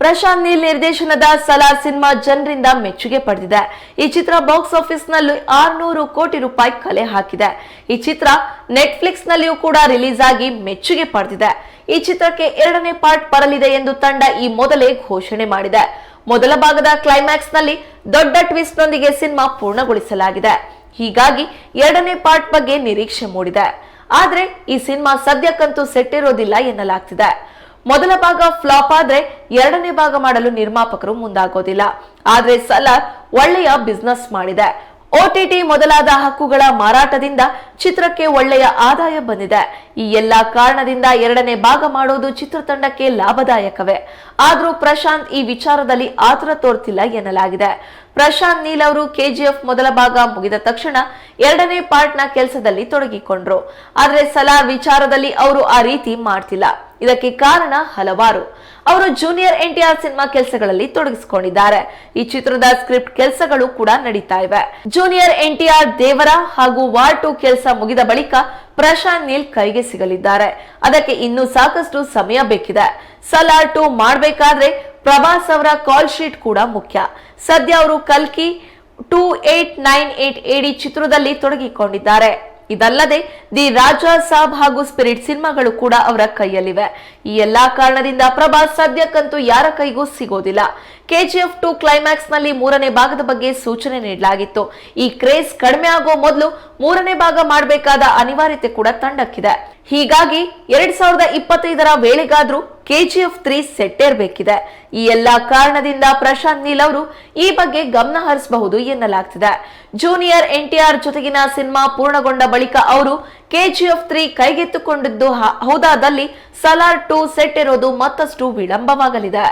ಪ್ರಶಾಂತ್ ನೀಲ್ ನಿರ್ದೇಶನದ ಸಲಾರ್ ಸಿನಿಮಾ ಜನರಿಂದ ಮೆಚ್ಚುಗೆ ಪಡೆದಿದೆ. ಈ ಚಿತ್ರ ಬಾಕ್ಸ್ ಆಫೀಸ್ನಲ್ಲಿ ಆರ್ನೂರು ಕೋಟಿ ರೂಪಾಯಿ ಕಲೆ ಹಾಕಿದೆ. ಈ ಚಿತ್ರ ನೆಟ್ಫ್ಲಿಕ್ಸ್ ನಲ್ಲಿಯೂ ಕೂಡ ರಿಲೀಸ್ ಆಗಿ ಮೆಚ್ಚುಗೆ ಪಡೆದಿದೆ. ಈ ಚಿತ್ರಕ್ಕೆ ಎರಡನೇ ಪಾರ್ಟ್ ಬರಲಿದೆ ಎಂದು ತಂಡ ಈ ಮೊದಲೇ ಘೋಷಣೆ ಮಾಡಿದೆ. ಮೊದಲ ಭಾಗದ ಕ್ಲೈಮ್ಯಾಕ್ಸ್ನಲ್ಲಿ ದೊಡ್ಡ ಟ್ವಿಸ್ಟ್ ನೊಂದಿಗೆ ಸಿನಿಮಾ ಪೂರ್ಣಗೊಳಿಸಲಾಗಿದೆ. ಹೀಗಾಗಿ ಎರಡನೇ ಪಾರ್ಟ್ ಬಗ್ಗೆ ನಿರೀಕ್ಷೆ ಮೂಡಿದೆ. ಆದ್ರೆ ಈ ಸಿನಿಮಾ ಸದ್ಯಕ್ಕಂತೂ ಸೆಟ್ಟಿರೋದಿಲ್ಲ ಎನ್ನಲಾಗ್ತಿದೆ. ಮೊದಲ ಭಾಗ ಫ್ಲಾಪ್ ಆದ್ರೆ ಎರಡನೇ ಭಾಗ ಮಾಡಲು ನಿರ್ಮಾಪಕರು ಮುಂದಾಗೋದಿಲ್ಲ. ಆದ್ರೆ ಸಲಾರ್ ಒಳ್ಳೆಯ ಬಿಸ್ನೆಸ್ ಮಾಡಿದೆ. ಒಟಿಟಿ ಮೊದಲಾದ ಹಕ್ಕುಗಳ ಮಾರಾಟದಿಂದ ಚಿತ್ರಕ್ಕೆ ಒಳ್ಳೆಯ ಆದಾಯ ಬಂದಿದೆ. ಈ ಎಲ್ಲಾ ಕಾರಣದಿಂದ ಎರಡನೇ ಭಾಗ ಮಾಡೋದು ಚಿತ್ರತಂಡಕ್ಕೆ ಲಾಭದಾಯಕವೇ. ಆದ್ರೂ ಪ್ರಶಾಂತ್ ಈ ವಿಚಾರದಲ್ಲಿ ಆತರ ತೋರ್ತಿಲ್ಲ ಎನ್ನಲಾಗಿದೆ. ಪ್ರಶಾಂತ್ ನೀಲ್ ಅವರು ಕೆಜಿಎಫ್ ಮೊದಲ ಭಾಗ ಮುಗಿದ ತಕ್ಷಣ ಎರಡನೇ ಪಾರ್ಟ್ನ ಕೆಲಸದಲ್ಲಿ ತೊಡಗಿಕೊಂಡ್ರು. ಆದ್ರೆ ಸಲಾ ವಿಚಾರದಲ್ಲಿ ಅವರು ಆ ರೀತಿ ಮಾಡ್ತಿಲ್ಲ. ಇದಕ್ಕೆ ಕಾರಣ ಹಲವಾರು. ಅವರು ಜೂನಿಯರ್ ಎನ್ಟಿಆರ್ ಸಿನಿಮಾ ಕೆಲಸಗಳಲ್ಲಿ ತೊಡಗಿಸಿಕೊಂಡಿದ್ದಾರೆ. ಈ ಚಿತ್ರದ ಸ್ಕ್ರಿಪ್ಟ್ ಕೆಲಸಗಳು ಕೂಡ ನಡೀತಾ ಇವೆ. ಜೂನಿಯರ್ ಎನ್ಟಿಆರ್ ದೇವರ ಹಾಗೂ ವಾರ್ ಟು ಕೆಲಸ ಮುಗಿದ ಬಳಿಕ ಪ್ರಶಾಂತ್ ನೀಲ್ ಕೈಗೆ ಸಿಗಲಿದ್ದಾರೆ. ಅದಕ್ಕೆ ಇನ್ನೂ ಸಾಕಷ್ಟು ಸಮಯ ಬೇಕಿದೆ. ಸಲಾರ್ ಟು ಮಾಡಬೇಕಾದ್ರೆ ಪ್ರಭಾಸ್ ಅವರ ಕಾಲ್ ಶೀಟ್ ಕೂಡ ಮುಖ್ಯ. ಸದ್ಯ ಅವರು ಕಲ್ಕಿ ಟೂ ಏಟ್ ನೈನ್ ಏಟ್ ಎಡಿ ಚಿತ್ರದಲ್ಲಿ ತೊಡಗಿಕೊಂಡಿದ್ದಾರೆ. ಇದಲ್ಲದೆ ದಿ ರಾಜ ಸಾಬ್ ಹಾಗೂ ಸ್ಪಿರಿಟ್ ಸಿನಿಮಾಗಳು ಕೂಡ ಅವರ ಕೈಯಲ್ಲಿವೆ. ಈ ಎಲ್ಲಾ ಕಾರಣದಿಂದ ಪ್ರಭಾಸ್ ಸದ್ಯಕ್ಕಂತೂ ಯಾರ ಕೈಗೂ ಸಿಗೋದಿಲ್ಲ. ಕೆಜಿಎಫ್ ಟು ಕ್ಲೈಮ್ಯಾಕ್ಸ್ನಲ್ಲಿ ಮೂರನೇ ಭಾಗದ ಬಗ್ಗೆ ಸೂಚನೆ ನೀಡಲಾಗಿತ್ತು. ಈ ಕ್ರೇಜ್ ಕಡಿಮೆ ಆಗೋ ಮೊದಲು ಮೂರನೇ ಭಾಗ ಮಾಡಬೇಕಾದ ಅನಿವಾರ್ಯತೆ ಕೂಡ ತಂಡಕ್ಕಿದೆ. ಹೀಗಾಗಿ ಎರಡ್ ಸಾವಿರದ ಇಪ್ಪತ್ತೈದರ ವೇಳೆಗಾದ್ರೂ ಕೆಜಿಎಫ್ ತ್ರೀ ಸೆಟ್ಟೇರ್ಬೇಕಿದೆ ಈ ಎಲ್ಲಾ ಕಾರಣದಿಂದ ಪ್ರಶಾಂತ್ ನೀಲ್ ಅವರು ಈ ಬಗ್ಗೆ ಗಮನ ಹರಿಸಬಹುದು ಎನ್ನಲಾಗ್ತಿದೆ. ಜೂನಿಯರ್ ಎನ್ಟಿಆರ್ ಜೊತೆಗಿನ ಸಿನಿಮಾ ಪೂರ್ಣಗೊಂಡ ಬಳಿಕ ಅವರು ಕೆಜಿಎಫ್ ತ್ರೀ ಕೈಗೆತ್ತಿಕೊಂಡಿದ್ದು ಹೌದಾದಲ್ಲಿ ಸಲಾರ್ ಟು ಸೆಟ್ ಇರೋದು ಮತ್ತಷ್ಟು ವಿಳಂಬವಾಗಲಿದೆ.